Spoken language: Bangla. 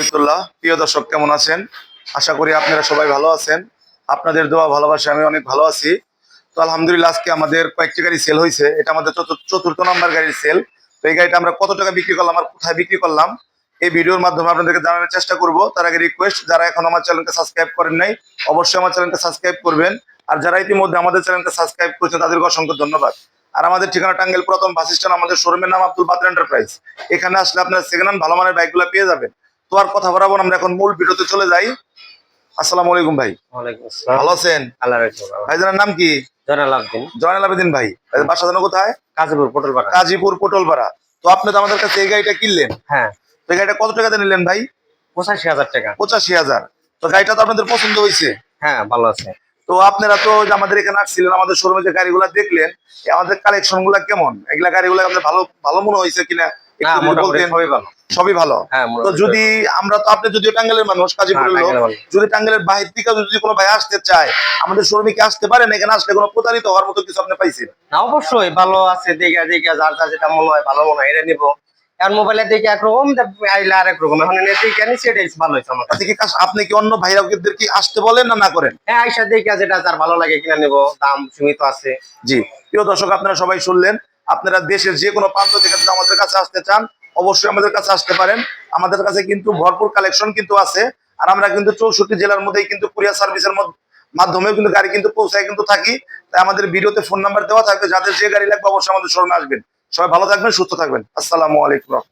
রহমতুল্লাহ, প্রিয় দর্শক কেমন আছেন? আশা করি আপনারা সবাই ভালো আছেন। আপনাদের দোয়া ভালোবাসা আমি অনেক ভালো আছি। তো আলহামদুলিল্লাহ, আজকে আমাদের কয়েকটি গাড়ি সেল হয়েছে। এটা আমাদের চতুর্থ- নাম্বার গাড়ির সেল তো এই গাড়িটা আমরা কত টাকা বিক্রি করলাম, আর কোথায় বিক্রি করলাম, এই ভিডিওর মাধ্যমে আপনাদেরকে জানানোর চেষ্টা করব। তার আগে রিকোয়েস্ট যারা এখন আমার চ্যানেলকে সাবস্ক্রাইব করেন নাই, অবশ্যই আমার চ্যানেলকে সাবস্ক্রাইব করবেন। আর যারা ইতিমধ্যে আমাদের চ্যানেলকে সাবস্ক্রাইব করেছেন, তাদেরকে অসংখ্য ধন্যবাদ। আর আমাদের ঠিকানা টাঙ্গেল পুরাতন বাস আমাদের শোরুমের নাম আব্দুল বাদর এন্টারপ্রাইজ এখানে আসলে আপনারা সেকেন্ড ভালো মানের বাইকগুলো পেয়ে যাবেন। তো আর কথা বলাবো আমরা এখন মূল ভিডিওতে চলে যাই। আসসালামু আলাইকুম ভাই। ভালো আছেন? ভাইজানের নাম কি? জয়নাল আবেদিন। ভাই। বাসা জানো কোথায়? কাজীপুর পটলপাড়া। কাজীপুর পটলপাড়া। তো আপনি তো আমাদের কাছে এই গাড়িটা কিনলেন। হ্যাঁ। তো এই গাড়িটা কত টাকাতে নিলেন ভাই? পঁচাশি হাজার টাকা। পঁচাশি হাজার। তো গাড়িটা তো আপনাদের পছন্দ হয়েছে। হ্যাঁ ভালো আছে। তো আপনারা তো আমাদের এখানে আসছিলেন আমাদের শোরুমে যে গাড়িগুলা দেখলেন আমাদের কালেকশনগুলা কেমন? এগুলা গাড়িগুলো আপনাদের ভালো ভালো মনে হয়েছে কিনা? একটু বলতেন। ভালো। সবই ভালো। হ্যাঁ তো যদি আমরা তো আপনি যদিও টাঙ্গাইলের মানুষ কাজীপুরের হ্যাঁ, লোক যদি টাঙ্গাইলের বাহির থেকে যদি কোনো ভাই আসতে চায় আমাদের শোরুমে কি আসতে পারেন? এখানে আসলে কোনো প্রতারিত হওয়ার মতো কিছু আপনি পাইছেন? না অবশ্যই ভালো আছে দেখে দেখে যার যার যেটা মনে হয় ভালো মনে হয় এটা নিবো। এখন মোবাইলে দেখে একরকম দেখ- আইলে আরেক রকম। এখন দেখে আনি সেটাই ভালো হয়েছে আমার কাছে। আপনি কি অন্য ভাইরাদের কি আসতে বলেন না না করেন? হ্যাঁ আইসা দেখে যেটা ভালো লাগে কিনা নিবো দাম সীমিত আছে। জি। প্রিয় দর্শক আপনারা সবাই শুনলেন। আপনারা দেশের যে কোনো প্রান্ত থেকে আমাদের কাছে আসতে চান অবশ্যই আমাদের কাছে আসতে পারেন। আমাদের কাছে কিন্তু ভরপুর কালেকশন কিন্তু আছে। আর আমরা কিন্তু চৌষট্টি জেলার মধ্যেই কিন্তু কুরিয়ার সার্ভিসের মাধ্যমেও কিন্তু গাড়ি কিন্তু পৌঁছায় কিন্তু থাকি। তাই আমাদের ভিডিওতে ফোন নাম্বার দেওয়া থাকবে। যাদের যে গাড়ি লাগবে অবশ্যই আমাদের শোরুমে আসবেন। সবাই ভালো থাকবেন, সুস্থ থাকবেন। আসসালামু আলাইকুম।